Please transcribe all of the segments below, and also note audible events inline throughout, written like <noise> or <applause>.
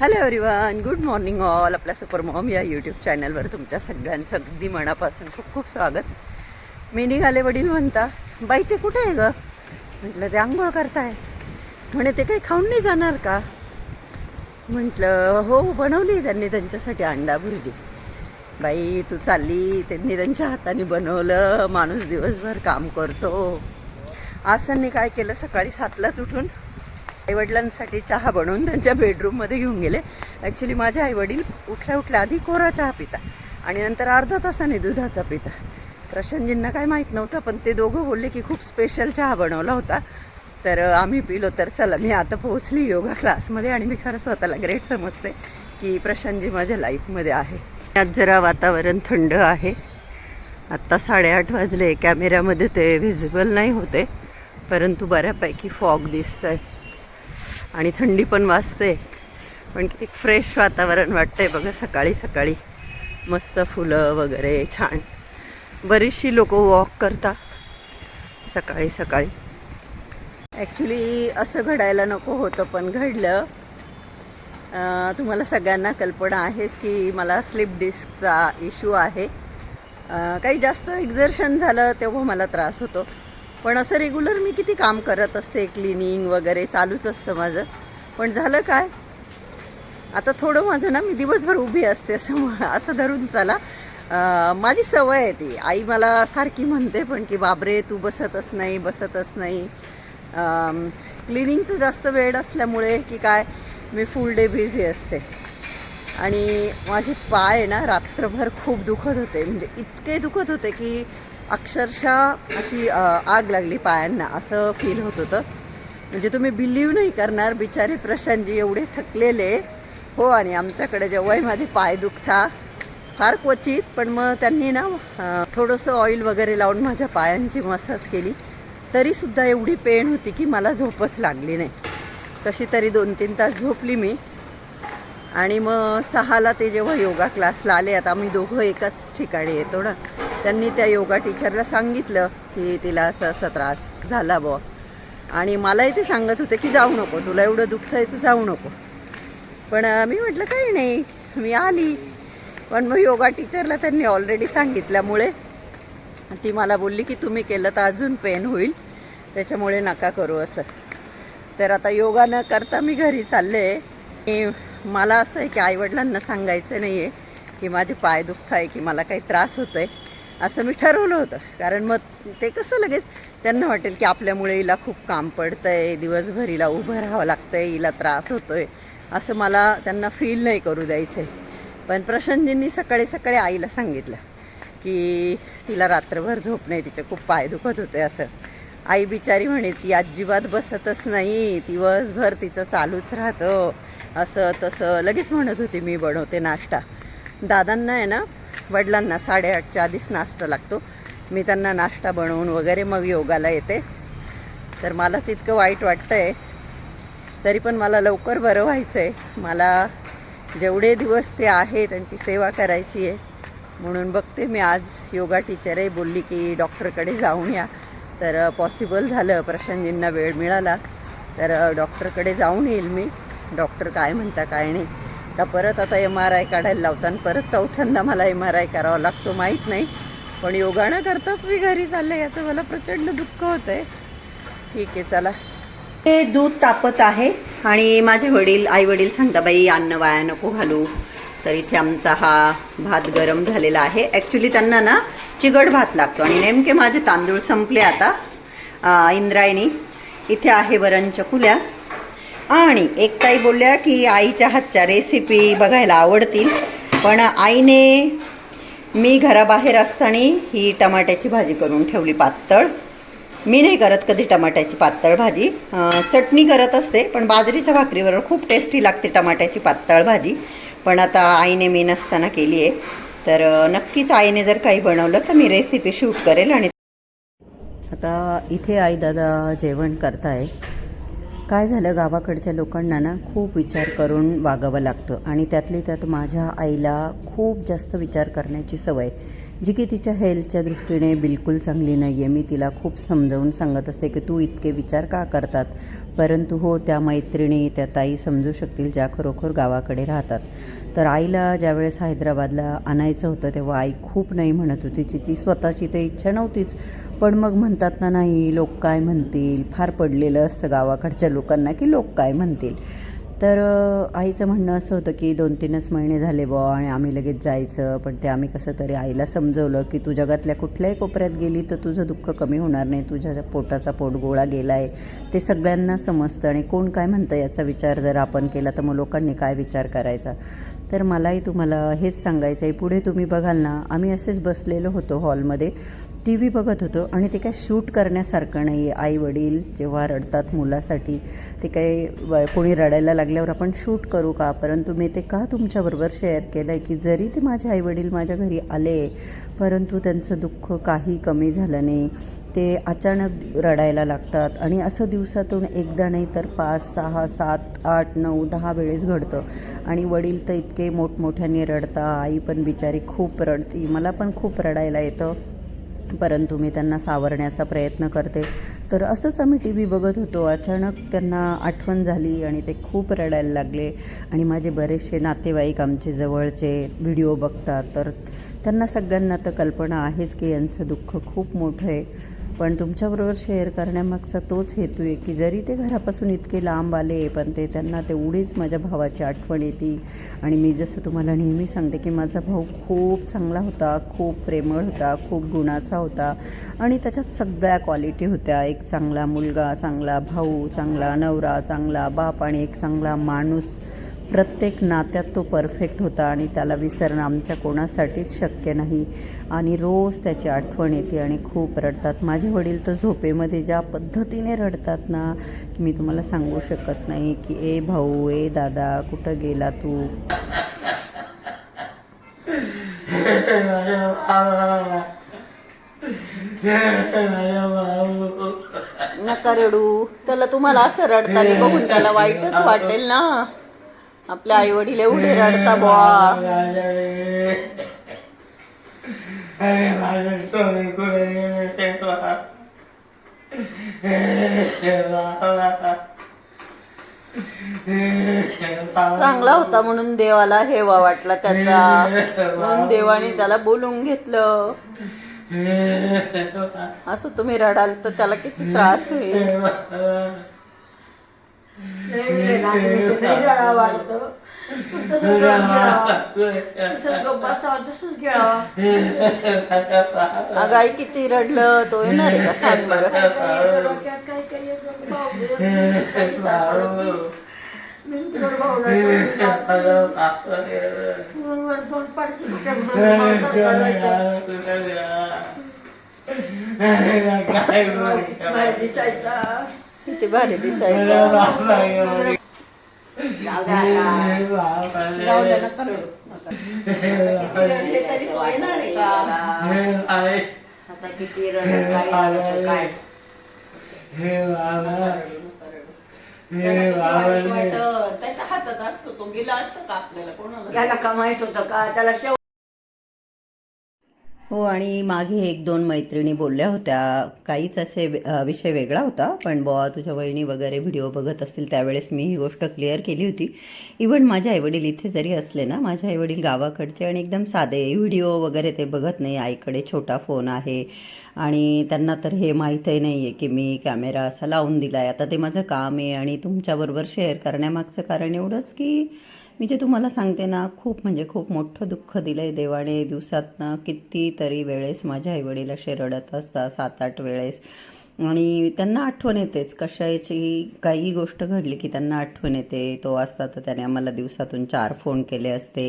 Hello everyone good morning all आपल्या super mom या YouTube चॅनलवर तुमच्या सगळ्यांचं अगदी मनापासून खूप खूप स्वागत. मी निघाले वडील म्हणता बाई ते कुठे आहे ग? म्हटलं ते आंघोळ करताय. म्हणे ते काही खाऊन नाही जाणार का? म्हटलं हो बनवली त्यांनी त्यांच्यासाठी अंडा भुर्जी. बाई तू चालली त्यांनी त्यांच्या हाताने बनवलं माणूस दिवसभर काम करतो. आज त्यांनी काय केलं? सकाळी सातलाच उठून आईवडिलांसाठी चहा बनवून त्यांच्या बेडरूममध्ये घेऊन गेले. ॲक्च्युली माझे आईवडील उठल्या उठल्या आधी कोरा चहा पिता आणि नंतर अर्धा तासाने दुधाचा पिता प्रशांतजींना काय माहीत नव्हतं पण ते दोघं बोलले की खूप स्पेशल चहा बनवला होता. तर आम्ही पिलो तर चला मी आता पोहोचली योगा क्लासमध्ये आणि मी खरं स्वतःला ग्रेट समजते की प्रशांतजी माझ्या लाईफमध्ये आहे. आज जरा वातावरण थंड आहे. आत्ता साडेआठ वाजले कॅमेऱ्यामध्ये ते व्हिजिबल नाही होते परंतु बऱ्यापैकी फॉग दिसतं आहे आणि थंडी पण वाजते. पण किती फ्रेश वातावरण वाटतंय बघा सकाळी सकाळी. मस्त फुलं वगैरे छान. बरीचशी लोक वॉक करता सकाळी सकाळी. ॲक्च्युली असं घडायला नको होतं पण घडलं. तुम्हाला सगळ्यांना कल्पना आहेच की मला स्लिप डिस्कचा इश्यू आहे. काही जास्त एक्झर्शन झालं तेव्हा मला त्रास होतो. पण असं रेग्युलर मी किती काम करत असते क्लिनिंग वगैरे चालूच असतं माझं. पण झालं काय? आता थोडं माझं ना मी दिवसभर उभी असते असं असं धरून चला. माझी सवय आहे ती. आई मला सारखी म्हणते पण की बाबरे तू बसतच नाही बसतच नाही. क्लिनिंगचं जास्त वेळ असल्यामुळे की काय मी फुल डे बिझी असते. आणि माझे पाय ना रात्रभर खूप दुखत होते. म्हणजे इतके दुखत होते की अक्षरशः अशी आग लागली पायांना असं फील होत होतं. म्हणजे तुम्ही बिलीव नाही करणार बिचारे प्रशांतजी एवढे थकलेले. हो आणि आमच्याकडे जेव्हाही माझे पाय दुखता फार क्वचित पण मग त्यांनी ना थोडंसं ऑइल वगैरे लावून माझ्या पायांची मसाज केली. तरीसुद्धा एवढी पेन होती की मला झोपच लागली नाही. कशी तरी दोन तीन तास झोपली मी. आणि मग सहाला ते जेव्हा योगा क्लासला आले आता आम्ही दोघं एकाच ठिकाणी येतो ना. त्यांनी त्या योगा टीचरला सांगितलं की तिला असं असा त्रास झाला बुवा. आणि मलाही ते सांगत होते की जाऊ नको तुला एवढं दुखतं आहे तर जाऊ नको. पण मी म्हटलं काही नाही मी आली. पण मग योगा टीचरला त्यांनी ऑलरेडी सांगितल्यामुळे ती मला बोलली की तुम्ही केलं तर अजून पेन होईल त्याच्यामुळे नका करू असं. तर आता योगा न करता मी घरी चालले. मला असं आहे की आईवडिलांना सांगायचं नाही आहे की माझे पाय दुखत आहे की मला काही त्रास होतो आहे असं मी ठरवलं होतं. कारण मग ते कसं लगेच त्यांना वाटेल की आपल्यामुळे हिला खूप काम पडतं आहे दिवसभर हिला उभं राहावं लागतं आहे हिला त्रास होतो आहे असं मला त्यांना फील नाही करू द्यायचं आहे पण प्रशांतजींनी सकाळी सकाळी आईला सांगितलं की तिला रात्रभर झोप नाही तिचे खूप पाय दुखत होते असं. आई बिचारी म्हणे ती अजिबात बसतच नाही दिवसभर तिचं चालूच राहतं. असं तसं लगेच म्हणत होती मी बनवते नाश्ता. दादांना आहे ना वडिलांना साडेआठच्या आधीच नाश्ता लागतो. मी त्यांना नाश्ता बनवून वगैरे मग योगाला येते. तर मलाच इतकं वाईट वाटतं आहे तरी पण मला लवकर बरं व्हायचं आहे मला जेवढे दिवस ते आहे त्यांची सेवा करायची आहे. म्हणून बघते मी आज योगा टीचरही बोलली की डॉक्टरकडे जाऊन या. तर पॉसिबल झालं. प्रशांतजींना वेळ मिळाला. तर डॉक्टरकडे जाऊन येईल मी. डॉक्टर काय म्हणता काय नाही. का परत असा एम आर आय काढायला लावताना परत चौथ्यांदा मला एम आर आय करावा लागतो माहीत नाही. पण योगाणं करताच मी घरी चालले याचं मला प्रचंड दुःख होतं आहे ठीक आहे चला. हे दूध तापत आहे आणि माझे वडील आई वडील सांगता बाई अन्न वाया नको घालू. तर इथे आमचा हा भात गरम झालेला आहे. ॲक्च्युली त्यांना ना चिगड भात लागतो आणि नेमके माझे तांदूळ संपले आता इंद्रायणी. इथे आहे वरण चकुल्या आणि एक ताई बोलल्या की आईच्या हातच्या रेसिपी बघायला आवडतील. पण आईने मी घराबाहेर असताना ही टमाट्याची भाजी करून ठेवली पातळ. मी नाही करत कधी टमाट्याची पातळ भाजी. चटणी करत असते पण बाजरीच्या भाकरीवर खूप टेस्टी लागते टमाट्याची पातळ भाजी. पण आता आईने मी नसताना केली आहे. तर नक्कीच आईने जर काही बनवलं तर मी रेसिपी शूट करेल आणि आता इथे आई दादा जेवण करताय काय झालं? गावाकडच्या लोकांना ना खूप विचार करून वागावं लागतं. आणि त्यातली त्यात माझ्या आईला खूप जास्त विचार करण्याची सवय. जी की तिच्या हेल्थच्या दृष्टीने बिलकुल चांगली नाही आहे मी तिला खूप समजावून सांगत असते की तू इतके विचार का करतात? परंतु हो त्या मैत्रिणी त्या ताई समजू शकतील ज्या खरोखर गावाकडे राहतात. तर आईला ज्यावेळेस हैदराबादला आणायचं होतं तेव्हा आई खूप नाही म्हणत होती. तिची ती स्वतःची तर इच्छा नव्हतीच. पण मग म्हणतात ना नाही लोक काय म्हणतील? फार पडलेलं असतं गावाकडच्या लोकांना की लोक काय म्हणतील? तर आईचं म्हणणं असं होतं की दोन तीनच महिने झाले बुवा आणि आम्ही लगेच जायचं पण ते आम्ही कसं तरी आईला समजवलं की तू जगातल्या कुठल्याही कोपऱ्यात गेली तर तुझं दुःख कमी होणार नाही तुझ्या ज्या पोटाचा पोटगोळा गेला आहे ते सगळ्यांना समजतं आणि कोण काय म्हणतं याचा विचार जर आपण केला तर मग लोकांनी काय विचार करायचा? तर मलाही तुम्हाला हेच सांगायचं आहे पुढे तुम्ही बघाल ना आम्ही असेच बसलेलो होतो हॉलमध्ये. टी व्ही बघत होतो आणि ते काय शूट करण्यासारखं नाही आहे आई वडील जेव्हा रडतात मुलासाठी ते काय व- कोणी रडायला लागल्यावर आपण शूट करू का? परंतु मी ते का तुमच्याबरोबर शेअर केलं आहे की जरी ते माझे आईवडील माझ्या घरी आले परंतु त्यांचं दुःख काही कमी झालं नाही. ते अचानक रडायला लागतात आणि असं दिवसातून एकदा नाही तर पाच सहा सात आठ नऊ दहा वेळेस घडतं. आणि वडील तर इतके मोठमोठ्याने रडता आई पण बिचारी खूप रडती. मला पण खूप रडायला येतं. परंतु मी त्यांना सावरण्याचा प्रयत्न करते. तर असंच आम्ही टी व्ही बघत होतो. अचानक त्यांना आठवण झाली आणि ते खूप रडायला लागले. आणि माझे बरेचसे नातेवाईक आमचे जवळचे व्हिडिओ बघतात. तर त्यांना सगळ्यांना तर कल्पना आहेच की यांचं दुःख खूप मोठं आहे. पण तुमच्याबरोबर शेअर करण्यामागचा तोच हेतू आहे की जरी ते घरापासून इतके लांब आले पण ते त्यांना तेवढीच माझ्या भावाची आठवण येते. आणि मी जसं तुम्हाला नेहमी सांगते की माझा भाऊ खूप चांगला होता खूप प्रेमळ होता खूप गुणाचा होता. आणि त्याच्यात सगळ्या क्वालिटी होत्या. एक चांगला मुलगा चांगला भाऊ चांगला नवरा चांगला बाप आणि एक चांगला माणूस. प्रत्येक नात्यात तो परफेक्ट होता आणि त्याला विसरणं आमच्या कोणासाठीच शक्य नाही. आणि रोज त्याची आठवण येते आणि खूप रडतात. माझे वडील तर झोपेमध्ये ज्या पद्धतीने रडतात ना की मी तुम्हाला सांगू शकत नाही की ए भाऊ ए दादा कुठं गेला तू? <laughs> नका रडू. त्याला तुम्हाला असं रडताना बघून त्याला वाईटच वाटेल ना. आपल्या आई वडील एवढे रडता बुवा. अरे माझं सोने कुठे गेले तेव्हा चांगला होता म्हणून देवाला हेवा वाटला त्याचा. म्हणून देवाने त्याला बोलून घेतलं. असं तुम्ही रडाल तर त्याला किती त्रास होईल. अगं आई किती रडलं. तो येणार आहे का सांग बरं काय दिसायचा. किती भारी दिसायचं. आता. किती काय. त्याच्या हातात असतो तो. गेला असतं का आपल्याला? कोणाला? त्याला का माहीत होतं का? त्याला हो आणि मागे एक दोन मैत्रिणी बोलल्या होत्या. काहीच असे विषय वेगळा होता पण बुवा तुझ्या वहिनी वगैरे व्हिडिओ बघत असतील त्यावेळेस मी ही गोष्ट क्लिअर केली होती. इवन माझे आईवडील इथे जरी असले ना माझे आईवडील गावाकडचे आणि एकदम साधे व्हिडिओ वगैरे ते बघत नाही. आईकडे छोटा फोन आहे आणि त्यांना तर हे माहीतही नाही आहे की मी कॅमेरा असा लावून दिला आहे आता ते माझं काम आहे आणि तुमच्याबरोबर शेअर करण्यामागचं कारण एवढंच की मी जे तुम्हाला सांगते ना खूप म्हणजे खूप मोठं दुःख दिलं आहे देवाने दिवसातनं कितीतरी वेळेस माझ्या आईवडील असे रडत असतात सात आठ वेळेस. आणि त्यांना आठवण येतेच कशाची काही गोष्ट घडली की त्यांना आठवण येते. तो असता तर त्याने आम्हाला दिवसातून चार फोन केले असते.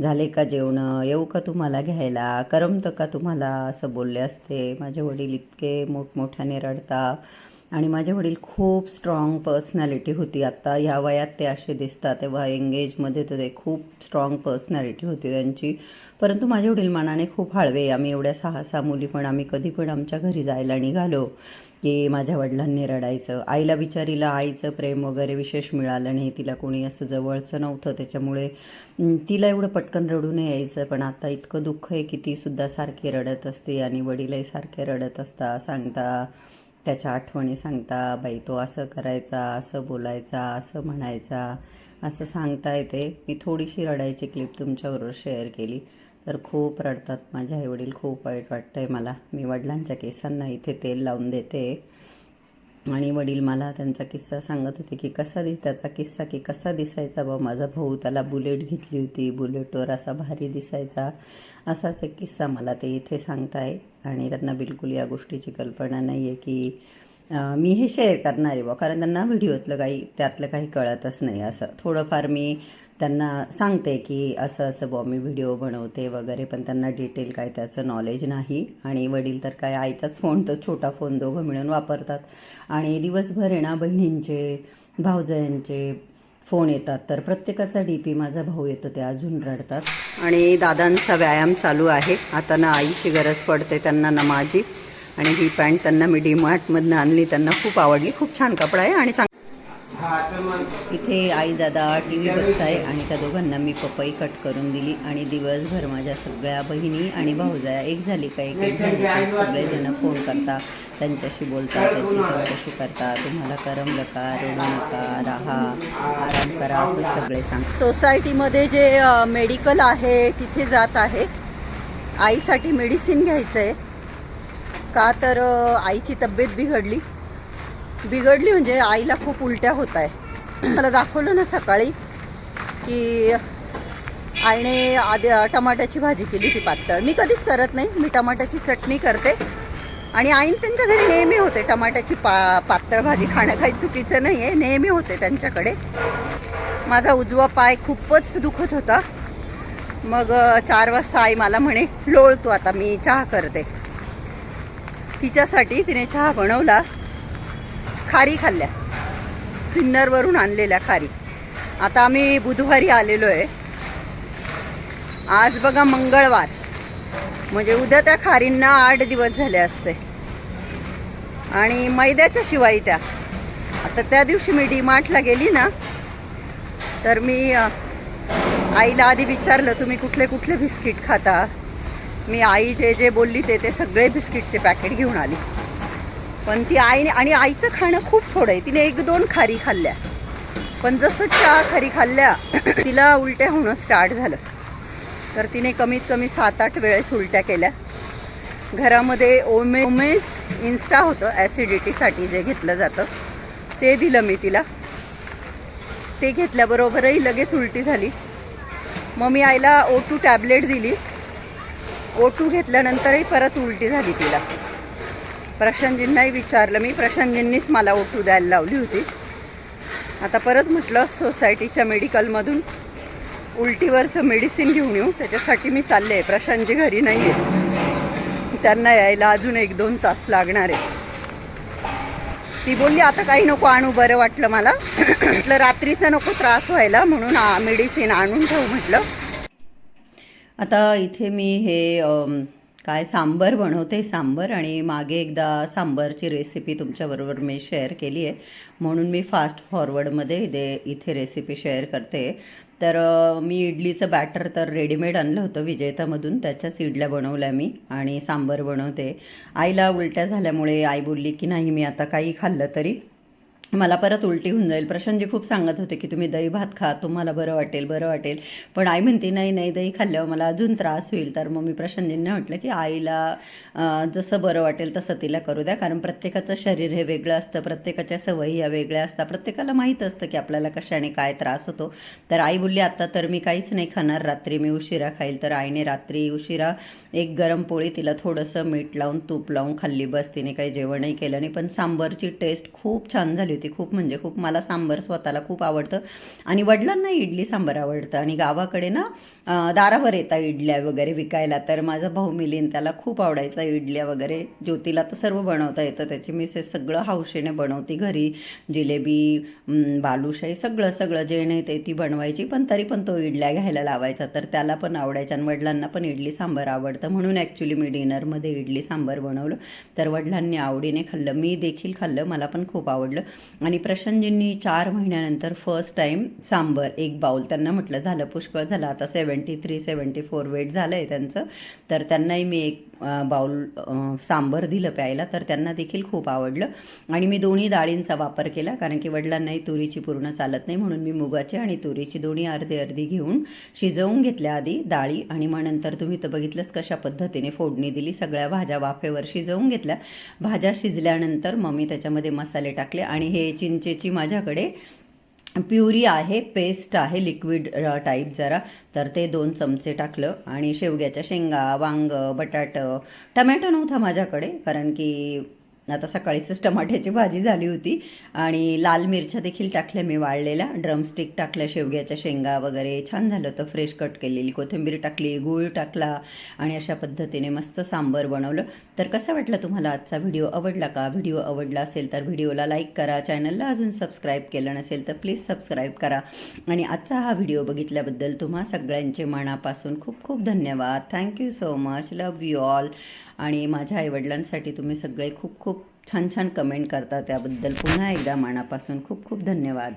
झाले का जेवणं? येऊ का तुम्हाला घ्यायला? करमतं का तुम्हाला? असं बोलले असते. माझे वडील इतके मोठमोठ्याने रडता. आणि माझे वडील खूप स्ट्रॉंग पर्सनॅलिटी होती. आत्ता ह्या वयात ते असे दिसतात तेव्हा एंगेजमध्ये तर ते खूप स्ट्रॉंग पर्सनॅलिटी होती त्यांची. परंतु माझे वडील मनाने खूप हळवे. आम्ही एवढ्या सहा सहा मुली पण आम्ही कधी पण आमच्या घरी जायला निघालो की माझ्या वडिलांनी रडायचं. आईला बिचारीला आईचं प्रेम वगैरे विशेष मिळालं नाही. तिला कोणी असं जवळचं नव्हतं. त्याच्यामुळे तिला एवढं पटकन रडू यायचं. पण आता इतकं दुःख आहे की तीसुद्धा सारखी रडत असते आणि वडीलही सारखे रडत असता सांगता त्याच्या आठवणी सांगता बाई तो असं करायचा असं बोलायचा असं म्हणायचा असं सांगता येते. मी थोडीशी रडायची क्लिप तुमच्याबरोबर शेअर केली. तर खूप रडतात माझे आईवडील खूप वाईट वाटतं आहे मला. मी वडिलांच्या केसांना इथे तेल लावून देते. आणि वडील मला त्यांचा किस्सा सांगत होते की कसा दि त्याचा किस्सा की कसा दिसायचा बा माझा भाऊ त्याला बुलेट घेतली होती बुलेटवर असा भारी दिसायचा. असाच एक किस्सा मला ते इथे सांगताय आणि त्यांना बिलकुल या गोष्टीची कल्पना नाही आहे की मी हे शेअर करणार आहे बा कारण त्यांना व्हिडिओतलं काही त्यातलं काही कळतच नाही असं. थोडंफार मी त्यांना सांगते की असं असं बॉ मी व्हिडिओ बनवते वगैरे पण त्यांना डिटेल काय त्याचं नॉलेज नाही. आणि वडील तर काय आईचाच फोन तर छोटा फोन दोघं मिळून वापरतात. आणि दिवसभर आहे ना बहिणींचे भाऊजयांचे फोन येतात. तर प्रत्येकाचा डी पी माझा भाऊ येतो ते अजून रडतात. आणि दादांचा व्यायाम चालू आहे. आता ना आईची गरज पडते त्यांना ना माझी. आणि ही पॅन्ट त्यांना मी डी मार्टमधनं आणली. त्यांना खूप आवडली. खूप छान कपडा आहे आणि चांग इथे आई दादा टी व्ही बघताय आणि त्या दोघांना मी पपई कट करून दिली आणि दिवसभर माझ्या सगळ्या बहिणी आणि भाऊजाया एक झाली का एक झाली. सगळेजण फोन करता त्यांच्याशी बोलता त्यांची चौकशी करता तुम्हाला करमलं का रडू नका राहा आराम करा असं सगळे सांग सोसायटीमध्ये जे मेडिकल आहे तिथे जात आहे. आईसाठी मेडिसिन घ्यायचं आहे का तर आईची तब्येत बिघडली. बिघडली म्हणजे आईला खूप उलट्या होत आहे. मला दाखवलं ना सकाळी की आईने आधी टमाट्याची भाजी केली ती पातळ. मी कधीच करत नाही. मी टमाट्याची चटणी करते. आणि आईन त्यांच्या घरी नेहमी होते. टमाट्याची पा पातळ भाजी खाणं काही चुकीचं नाही आहे नेहमी होते त्यांच्याकडे. माझा उजवा पाय खूपच दुखत होता. मग चार वाजता आई मला म्हणे लोळ तू आता मी चहा करते. तिच्यासाठी तिने चहा बनवला. खारी खाल्ल्या. किन्नरवरून आणलेल्या खारी. आता आम्ही बुधवारी आलेलो आहे आज बघा मंगळवार. म्हणजे उद्या त्या खारींना आठ दिवस झाले असते. आणि मैद्याच्या शिवाय त्या. आता त्या दिवशी मी डीमार्टला गेली ना तर मी आईला आधी विचारलं तुम्ही कुठले कुठले बिस्किट खाता? मी आई जे जे बोलली ते ते सगळे बिस्किटचे पॅकेट घेऊन आली. पण ती आईने आणि आईचं खाणं खूप थोडं आहे. तिने एक दोन खारी खाल्ल्या. पण जसं चहा खारी खाल्ल्या तिला उलट्या होणं स्टार्ट झालं. तर तिने कमीत कमी सात आठ वेळेस उलट्या केल्या. घरामध्ये ओमे ओमेज इन्स्टा होतं ॲसिडिटीसाठी जे घेतलं जातं. ते दिलं मी तिला. ते घेतल्याबरोबरही लगेच उलटी झाली. मग मी आईला ओ टू टॅबलेट दिली. ओ टू घेतल्यानंतरही परत उलटी झाली तिला. प्रशांतजींनाही विचारलं मी प्रशांतजींनीच मला ओ द्यायला लावली होती. आता परत म्हटलं सोसायटीच्या मेडिकलमधून उलटीवरचं मेडिसिन घेऊन येऊ. त्याच्यासाठी मी चालले आहे. प्रशांतजी घरी नाही आहे त्यांना यायला अजून एक दोन तास लागणार आहे. ती बोलली आता काही नको आणू बरं वाटलं मला. म्हटलं रात्रीचा नको त्रास व्हायला म्हणून मेडिसिन आणून ठेवू म्हटलं. आता इथे मी हे काय सांबर बनवते सांबर आणि मागे एकदा सांबरची रेसिपी तुमच्याबरोबर मी शेअर केली आहे. म्हणून मी फास्ट फॉरवर्डमध्ये इथे इथे रेसिपी शेअर करते. तर मी इडलीचं बॅटर तर रेडीमेड आणलं होतं विजेतामधून. त्याच्याच इडल्या बनवल्या मी आणि सांबर बनवते. आईला उलट्या झाल्यामुळे आई बोलली की नाही मी आता काही खाल्लं तरी मला परत उलटी होऊन जाईल. प्रशांतजी खूप सांगत होते की तुम्ही दही भात खा तुम्हाला बरं वाटेल बरं वाटेल. पण आई म्हणते नाही नाही दही खाल्ल्यावर मला अजून त्रास होईल. तर मग मी प्रशांतजींना म्हटलं की आईला जसं बरं वाटेल तसं तिला करू द्या. कारण प्रत्येकाचं शरीर हे वेगळं असतं. प्रत्येकाच्या सवयी या वेगळ्या असतात. प्रत्येकाला माहीत असतं की आपल्याला कशाने काय त्रास होतो. तर आई बोलली आता तर मी काहीच नाही खाणार. रात्री मी उशिरा खाईल. तर आईने रात्री उशिरा एक गरम पोळी तिला थोडंसं मीठ लावून तूप लावून खाल्ली. बस तिने काही जेवणही केलं नाही. पण सांबरची टेस्ट खूप छान झाली होती खूप म्हणजे खूप मला सांबर स्वतःला खूप आवडतं. आणि वडिलांना इडली सांबर आवडतं. आणि गावाकडे ना दारावर येतात इडल्या वगैरे विकायला. तर माझा भाऊ मिलीन त्याला खूप आवडायचा इडल्या वगैरे. ज्योतीला तर सर्व बनवता येतं. त्याची मिसेस सगळं हौशेने बनवती घरी. जिलेबी बालुशाही सगळं सगळं जे नाही ते ती बनवायची. पण तरी पण तो इडल्या घ्यायला लावायचा. तर त्याला पण आवडायच्या आणि वडिलांना पण इडली सांबर आवडतं. म्हणून ॲक्च्युली मी डिनरमध्ये इडली सांबर बनवलं. तर वडिलांनी आवडीने खाल्लं. मी देखील खाल्लं. मला पण खूप आवडलं. आणि प्रशांतजींनी चार महिन्यानंतर फर्स्ट टाईम सांबर एक बाऊल त्यांना म्हटलं झालं पुष्कळ झालं. आता seventy three seventy four weight झालं आहे त्यांचं. तर त्यांनाही मी एक बाऊल सांबर दिलं प्यायला. तर त्यांना देखील खूप आवडलं. आणि मी दोन्ही डाळींचा वापर केला. कारण की वडिलांनाही तुरीची पूर्ण चालत नाही. म्हणून मी मुगाची आणि तुरीची दोन्ही अर्धी अर्धी घेऊन शिजवून घेतल्या आधी डाळी. आणि मग नंतर तुम्ही तर बघितलंच कशा पद्धतीने फोडणी दिली. सगळ्या भाज्या वाफेवर शिजवून घेतल्या. भाज्या शिजल्यानंतर मग मी त्याच्यामध्ये मसाले टाकले. आणि हे चिंचेची माझ्याकडे प्युरी आहे पेस्ट आहे लिक्विड टाईप जरा. तर ते दोन चमचे टाकलं आणि शेवग्याच्या शेंगा वांग बटाटं टमॅटो नव्हता माझ्याकडे कारण की आता सकाळीच टमाट्याची भाजी झाली होती आणि लाल मिरच्या देखील टाकल्या मी वाळलेल्या. ड्रमस्टिक टाकल्या शेवग्याच्या शेंगा वगैरे. छान झालं होतं फ्रेश कट केलेली. कोथिंबीर टाकली गूळ टाकला आणि अशा पद्धतीने मस्त सांबर बनवलं. तर कसं वाटलं तुम्हाला आजचा व्हिडिओ? आवडला का? व्हिडिओ आवडला असेल तर व्हिडिओला लाईक करा. चॅनलला अजून सबस्क्राईब केलं नसेल तर प्लीज सबस्क्राईब करा. आणि आजचा हा व्हिडिओ बघितल्याबद्दल तुम्हा सगळ्यांचे मनापासून खूप खूप धन्यवाद. Thank you so much. Love you all. आणि माझ्या आईवडिलांसाठी तुम्ही सगळे खूप खूप छान छान कमेंट करता. त्याबद्दल पुन्हा एकदा मनापासून खूप खूप धन्यवाद.